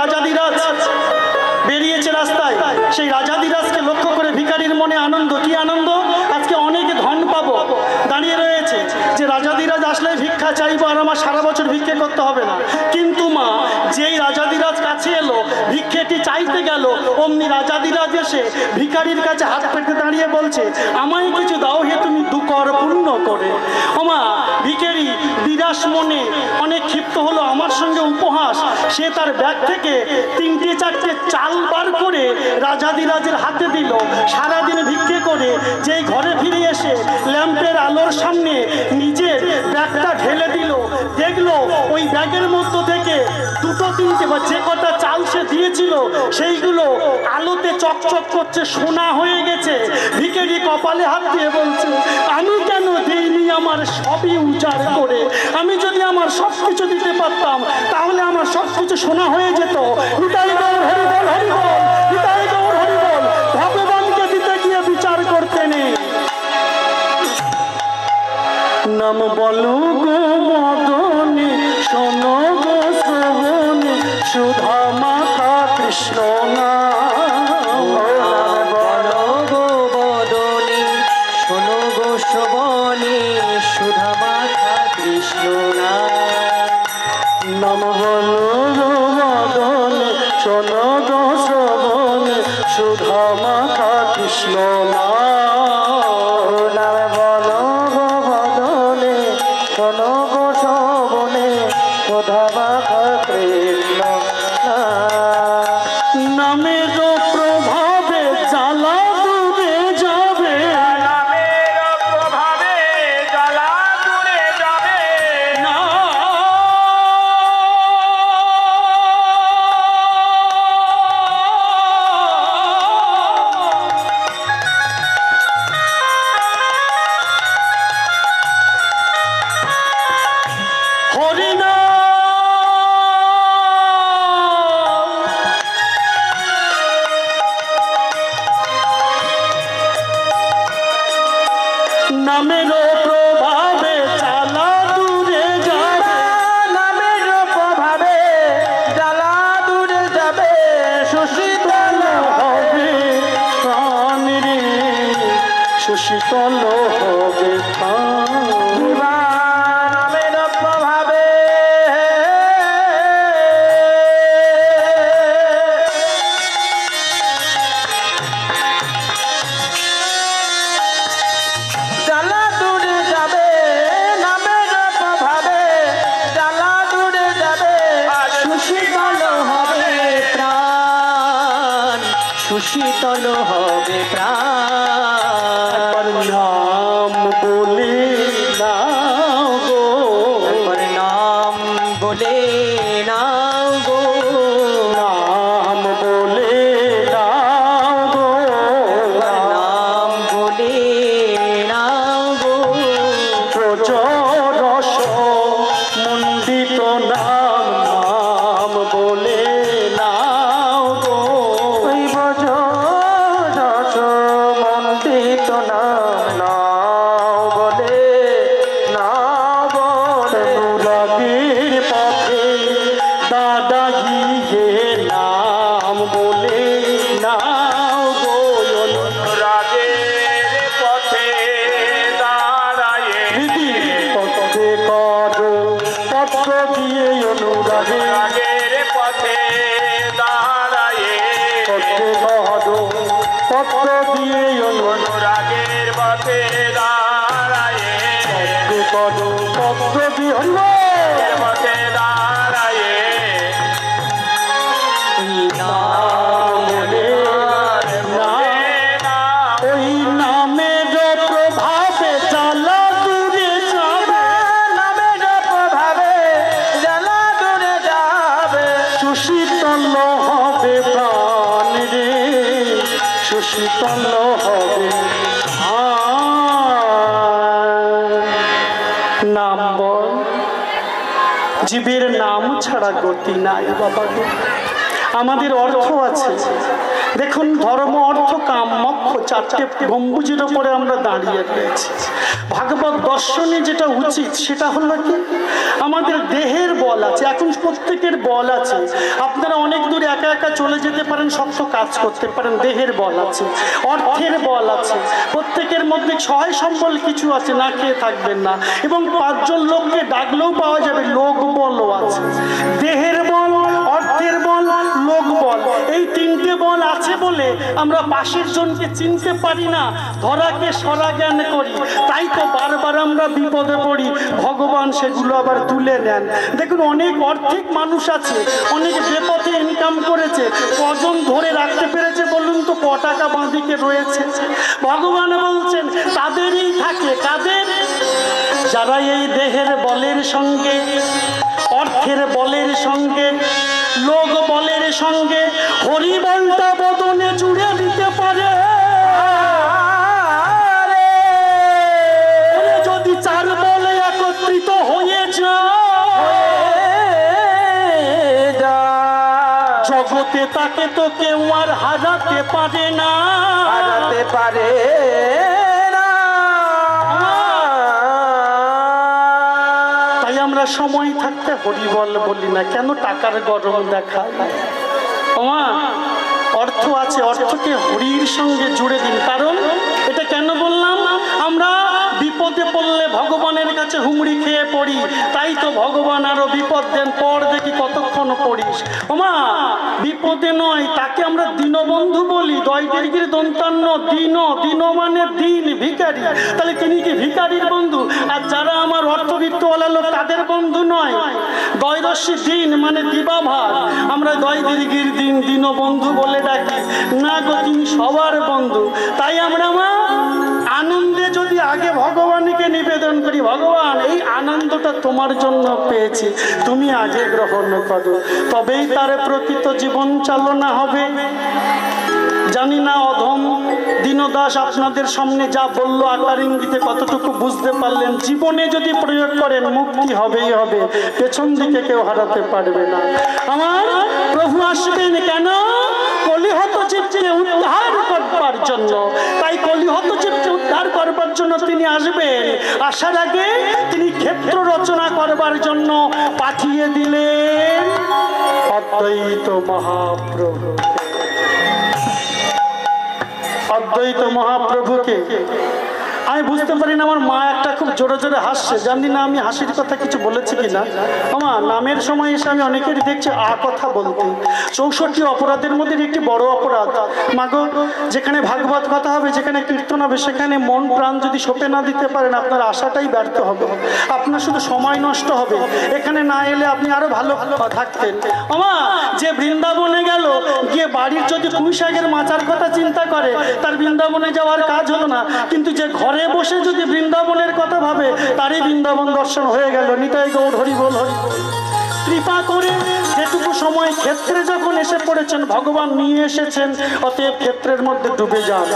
রাজাদিরাজ বেরিয়েছে রাস্তায়। সেই রাজাদিরাজকে লক্ষ্য করে ভিখারির মনে আনন্দ, কি আনন্দ? আজকে অনেকে ধন পাবো। দাঁড়িয়ে রয়েছে যে রাজাদিরাজ আসলে ভিক্ষা চাইব আর আমার সারা বছর ভিক্ষে করতে হবে না। কিন্তু মা, যেই রাজাদিরাজ এলো ভিক্ষেটি চাইতে গেল, অমনি রাজাদিরাজ এসে ভিকারির কাছে হাত পেতে দাঁড়িয়ে বলছে, আমায় কিছু দাও হে তুমি দুকর পূর্ণ করে। ওমা, ভিখারি বিরাস মনে অনেক ক্ষিপ্ত হলো, আমার সঙ্গে উপহাস। সে তার ব্যাগ থেকে তিনটে চারটে চাল বার করে রাজাদিরাজের হাতে দিল। সারাদিন ভিক্ষে করে যেই ঘরে ফিরে এসে ল্যাম্পের আলোর সামনে নিজের ব্যাগটা ঢেলে দিল। দেখল ওই ব্যাগের মধ্য তিনটে বা যে কটা চাল সে দিয়েছিল, সেইগুলো আলোতে চকচক করছে, সোনা হয়ে গেছে। ভিকেরি কপালে হাত দিয়ে বলছে, আমি কেন দিইনি আমার সবই উজাড় করে? আমি যদি আমার সব কিছু দিতে পারতাম, তাহলে আমার সব কিছু সোনা হয়ে যেত। নিতাই গৌর দিতে গিয়ে বিচার করতে নেই। নাম বলো। সুধা মাতা কৃষ্ণ গো শোনো সুধা মাথা কৃষ্ণ নাম সুধা মাতা কৃষ্ণ নাম নামের প্রভাবে চালা দূরে যাবে। নামের প্রভাবে চালা দূরে যাবে। সুশীতল হবে প্রাণ রে সুশীতল হবে প্রাণ। বলে দূরে যাবে সুশীতল হবে জীবের নাম ছাড়া গতি নাই বাবা গো। আমাদের অর্থ আছে। দেখুন, ধর্ম, অর্থ, কাম, মক্ষ চারটে গম্বুজের ওপরে আমরা দাঁড়িয়ে রয়েছি। ভাগবত দর্শনে যেটা উচিত সেটা হলো কি? আমাদের দেহের বল আছে, এখন প্রত্যেকের বল আছে। আপনারা অনেক দূরে একা একা চলে যেতে পারেন, শক্ত কাজ করতে পারেন, দেহের বল আছে, অর্থের বল আছে। প্রত্যেকের মধ্যে সহায় সম্বল কিছু আছে, না খেয়ে থাকবেন না। এবং পাঁচজন লোককে ডাকলেও পাওয়া যাবে, লোক বলও আমরা পাশের জনকে চিনতে পারি না, ধরাকে সরা জ্ঞান করি। তাই তো বারবার আমরা বিপদে পড়ি। ভগবান সেগুলো আবার তুলে নেন। দেখুন, অনেক অর্থিক মানুষ আছে, অনেক বেপথে ইনকাম করেছে, কজন ধরে রাখতে পেরেছে বলুন তো, ক টাকা বাঁদিকে রয়েছে? ভগবান বলছেন, তাদেরই থাকে, কাদের? যারা এই দেহের বলের সঙ্গে, অর্থের বলের সঙ্গে, লোক বলের সঙ্গে, হরিবলটা বদনে জুড়ে জগতে তাকে তো কেউ আর হারাতে পারে না। হারাতে পারে তাই আমরা সময় থাকতে হরিবল বলি না কেন টাকার গরম দেখায়? ওমা অর্থ আছে অর্থকে হরির সঙ্গে জুড়ে দিন। কারণ এটা কেন বললাম? আমরা বিপদে পড়লে ভগবানের কাছে হুমড়ি খেয়ে পড়ি। তাই তো ভগবান আরও বিপদ দেন পর দেখি কতক্ষণ পড়িস। ওমা বিপদে নয়, তাকে আমরা দীনবন্ধু বলি। দয় দীর্ঘের দন্তান্ন, দিন দিন মানে দিন ভিকারি তাহলে তিনি কি ভিকারির বন্ধু? আর যারা আমার অর্থবিত্তওয়ালা লোক, তাদের বন্ধু নয়। দয়রস্যি দিন মানে দিবাভার। আমরা দয় দীর্ঘির দিন দীনবন্ধু বলে ডাকি। না গো, তিনি সবার বন্ধু। তাই আমরা মা, আনন্দে যদি আগে ভগবানকে নিবেদন করি, ভগবান, এই আনন্দটা তোমার জন্য পেয়েছি। তুমি আগে গ্রহণ করো, তবেই তার প্রকৃত জীবন চালনা হবে। জানি না, অধম দীনদাস আপনাদের সামনে যা বলল, আকার ইঙ্গিতে কতটুকু বুঝতে পারলেন? জীবনে যদি প্রয়োগ করেন, মুক্তি হবেই হবে। পেছন দিকে কেউ হারাতে পারবে না। আমার প্রভু আসবেন কেন? কলিহত জীবকে উদ্ধার করবার জন্য। তাই কলিহত উদ্ধার করবার জন্য তিনি আসবেন। আসার আগে তিনি ক্ষেত্র রচনা করবার জন্য পাঠিয়ে দিলেন। অদ্বৈত মহাপ্রভু অদ্বৈত মহাপ্রভুকে। আমি বুঝতে পারি না, আমার মা একটা খুব জোরে জোরে হাসছে। জানি না আমি হাসির কথা কিছু বলেছি কিনা। আমার নামের সময় এসে আমি অনেকেরই দেখছি আ কথা বলতে। চৌষট্টি অপরাধের মধ্যে একটি বড় অপরাধ। মাগো, যেখানে ভাগবত কথা হবে, যেখানে কীর্তন হবে, সেখানে মন প্রাণ যদি সপে না দিতে পারেন, আপনার আশাটাই ব্যর্থ হবে। আপনার শুধু সময় নষ্ট হবে। এখানে না এলে আপনি আরও ভালো থাকতেন। আমা যে বৃন্দাবনে গেল, গিয়ে বাড়ির যদি পুঁই শাকের মাচার কথা চিন্তা করে, তার বৃন্দাবনে যাওয়ার কাজ হলো না। কিন্তু যে ঘরে বসে যদি বৃন্দাবনের কথা ভাবে, তারই বৃন্দাবন দর্শন হয়ে গেল নিতাই গৌর হরি বল হরি। কৃপা করে যেটুকু সময় ক্ষেত্রে যখন এসে পড়েছেন, ভগবান নিয়ে এসেছেন, অতএব ক্ষেত্রের মধ্যে ডুবে যান